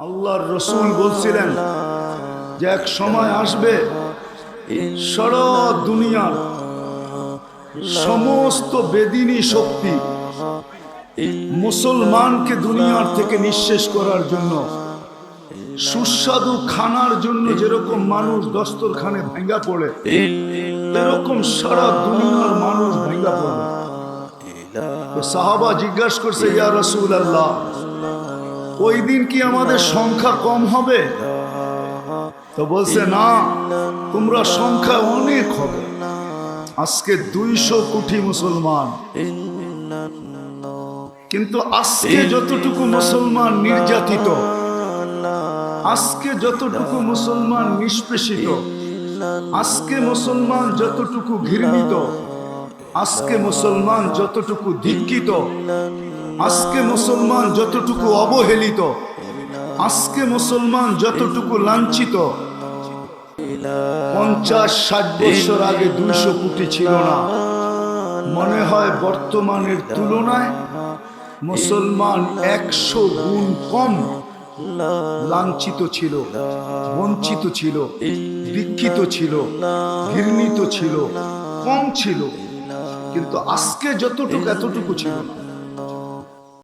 আল্লাহর রসুল বলছিলেন যে এক সময় আসবে সারা দুনিয়ার সমস্ত বেদিনী শক্তি মুসলমানকে দুনিয়ার থেকে নিঃশেষ করার জন্য, সুস্বাদু খানার জন্য যেরকম মানুষ দস্তরখানে ভেঙ্গা পড়ে, এরকম সারা দুনিয়ার মানুষ ভেঙ্গা পড়ে। সাহাবা জিজ্ঞাসা করছে, ইয়া রসুল আল্লাহ ওই দিন কি আমাদের সংখ্যা কম হবে? তো বলছে, না, তোমরা সংখ্যা অনেক হবে। আজকে দুইশো কোটি মুসলমান। কিন্তু আজকে যতটুকু মুসলমান নির্যাতিত, আজকে যতটুকু মুসলমান নিষ্পেষিত, আজকে মুসলমান যতটুকু ঘৃণিত, আজকে মুসলমান যতটুকু ধিক্ষিত আজকে মুসলমান যতটুকু অবহেলিত, আজকে মুসলমান যতটুকু লাঞ্ছিত, পঞ্চাশ, ষাট বছর আগে দুইশো কোটি ছিল না। মনে হয় বর্তমানের তুলনায় মুসলমান একশো গুণ কম লাঞ্ছিত ছিল, বঞ্চিত ছিল, দীক্ষিত ছিল, ঘৃণিত ছিল, কম ছিল। কিন্তু আজকে যতটুকু, এতটুকু ছিল না।